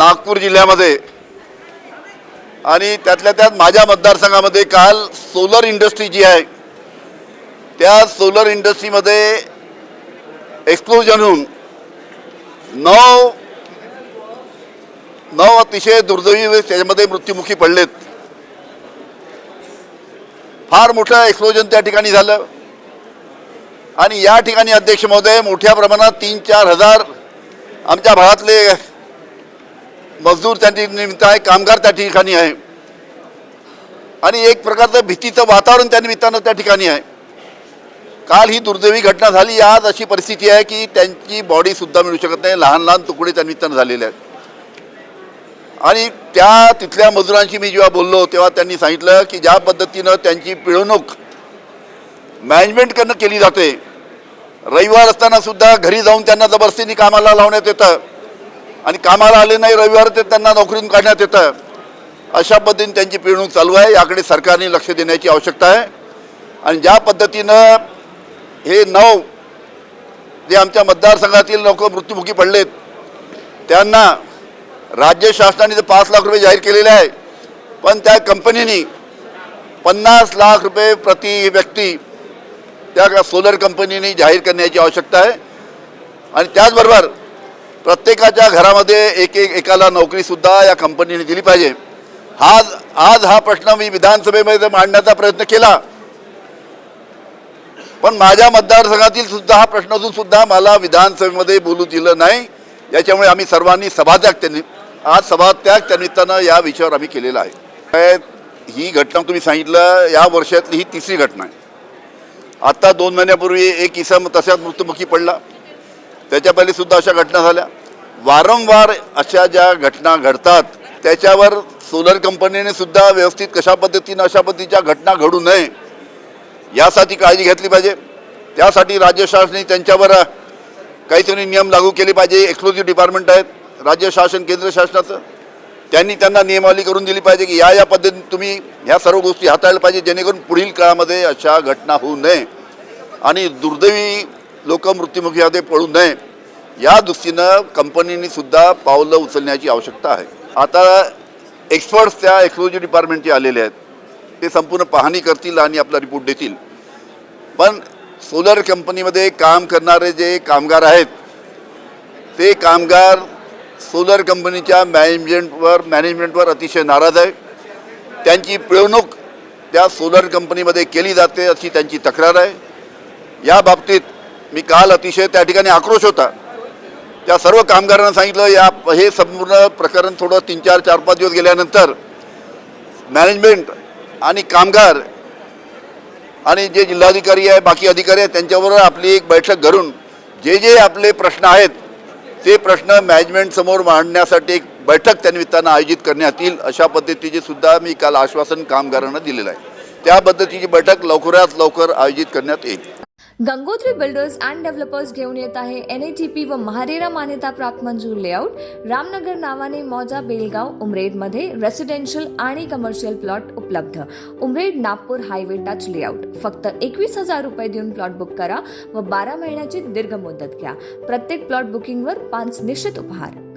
नागपूर जिल्ह्यामध्ये आणि त्यातल्या त्यात माझ्या मतदारसंघामध्ये काल सोलर इंडस्ट्री जी आहे त्या सोलर इंडस्ट्रीमध्ये एक्सप्लोजन होऊन नऊ नऊ अतिशय दुर्दैवी त्याच्यामध्ये मृत्युमुखी पडलेत. फार मोठं एक्सप्लोजन त्या ठिकाणी झालं. आणि या ठिकाणी अध्यक्ष महोदय मोठ्या प्रमाणात तीन चार हजार आमच्या भागातले मजदूर त्या निमित्त आहे कामगार त्या ठिकाणी आहे. आणि एक प्रकारचं भीतीचं वातावरण त्या निमित्तानं त्या ठिकाणी आहे. काल ही दुर्दैवी घटना झाली आज अशी परिस्थिती आहे की त्यांची बॉडीसुद्धा मिळू शकत नाही लहान लहान तुकडे त्या निमित्तानं झालेले आहेत. आणि त्या तिथल्या मजुरांशी मी जेव्हा बोललो तेव्हा त्यांनी सांगितलं की ज्या पद्धतीनं त्यांची पिळवणूक मॅनेजमेंटकडनं केली जाते रविवार असताना सुद्धा घरी जाऊन त्यांना जबरदस्तीने कामाला लावण्यात येतं. आणि कामाला आले नाही रविवार ते त्यांना नोकरीतून काढण्यात येतं. अशा पद्धतीने त्यांची पिळवणूक चालू आहे. याकडे सरकारने लक्ष देण्याची आवश्यकता आहे. आणि ज्या पद्धतीनं हे नऊ जे आमच्या मतदारसंघातील लोक मृत्युमुखी पडलेत त्यांना राज्य शासनाने तर पाच लाख रुपये जाहीर केलेले आहे. पण त्या कंपनीनी पन्नास लाख रुपये प्रति व्यक्ती त्या सोलर कंपनीने जाहीर करण्याची आवश्यकता आहे. आणि त्याचबरोबर प्रत्येकाच्या घरामध्ये एक एक एकाला नोकरीसुद्धा या कंपनीने दिली पाहिजे. आज आज हा प्रश्न मी विधानसभेमध्ये मांडण्याचा प्रयत्न केला. पण माझ्या मतदारसंघातील सुद्धा हा प्रश्न असून सुद्धा मला विधानसभेमध्ये बोलू दिलं नाही. याच्यामुळे आम्ही सर्वांनी सभात्याग त्यांनी आज सभात्याग त्या निमित्तानं या विषयावर आम्ही केलेला आहे. काय, ही घटना तुम्ही सांगितलं या वर्षातली ही तिसरी घटना आहे. आत्ता दोन महिन्यापूर्वी एक इसम तशाच मृत्युमुखी पडला. त्याच्या पहिले सुद्धा अशा घटना झाल्या. वारंवार अशा ज्या घटना घडतात त्याच्यावर सोलर कंपनीने सुद्धा व्यवस्थित कशा पद्धतीनं अशा पद्धतीच्या घटना घडू नये यासाठी काळजी घेतली पाहिजे. त्यासाठी राज्य शासनाने त्यांच्यावर काहीतरी नियम लागू केले पाहिजे. एक्सक्लुझिव्ह डिपार्टमेंट आहेत. राज्य शासन केंद्र शासनाचं. त्यांनी त्यांना नियमावली करून दिली पाहिजे की या या पद्धतीने तुम्ही ह्या सर्व गोष्टी हाताळल्या पाहिजे जेणेकरून पुढील काळामध्ये अशा घटना होऊ नये. आणि दुर्दैवी लोक मृत्युमुखीमध्ये पळू नये. या दृष्टीनं कंपनीने सुद्धा पावलं उचलण्याची आवश्यकता आहे. आता एक्सपर्ट्स त्या एक्सक्लुझिव्ह डिपार्टमेंटचे आलेले आहेत. ते संपूर्ण पाहणी करतील आणि आपला रिपोर्ट देतील. पण सोलर कंपनीमध्ये काम करणारे जे कामगार आहेत ते कामगार सोलर कंपनीच्या मॅनेजमेंटवर मॅनेजमेंटवर अतिशय नाराज आहे. त्यांची पिळवणूक त्या सोलर कंपनीमध्ये केली जाते अशी त्यांची तक्रार आहे. या बाबतीत मी काल अतिशय त्या ठिकाणी आक्रोश होता. त्या सर्व कामगारांना सांगितलं या हे संपूर्ण प्रकरण थोडं तीन चार चार पाच दिवस गेल्यानंतर मॅनेजमेंट आणि कामगार आणि जे जिल्हाधिकारी आहे बाकी अधिकारी आहेत त्यांच्याबरोबर आपली एक बैठक घडून जे जे आपले प्रश्न आहेत ते प्रश्न मॅनेजमेंटसमोर मांडण्यासाठी एक बैठक त्यानिमित्तानं आयोजित करण्यात येईल अशा पद्धतीचे सुद्धा मी काल आश्वासन कामगारांना दिलेलं आहे. त्या पद्धतीची बैठक लवकरात लवकर आयोजित करण्यात येईल. गंगोत्री बिल्डर्स अँड डेव्हलपर्स घेऊन येत आहे एन ए टी पी व महारेरा मान्यता प्राप्त मंजूर लेआउट रामनगर नावाने मौजा बेलगाव उमरेडमध्ये रेसिडेन्शियल आणि कमर्शियल प्लॉट उपलब्ध. Umred Nagpur highway touch layout फक्त एकवीस हजार रुपये देऊन प्लॉट बुक करा व बारा महिन्याची दीर्घ मुदत घ्या. प्रत्येक प्लॉट बुकिंगवर पाच निश्चित उपहार.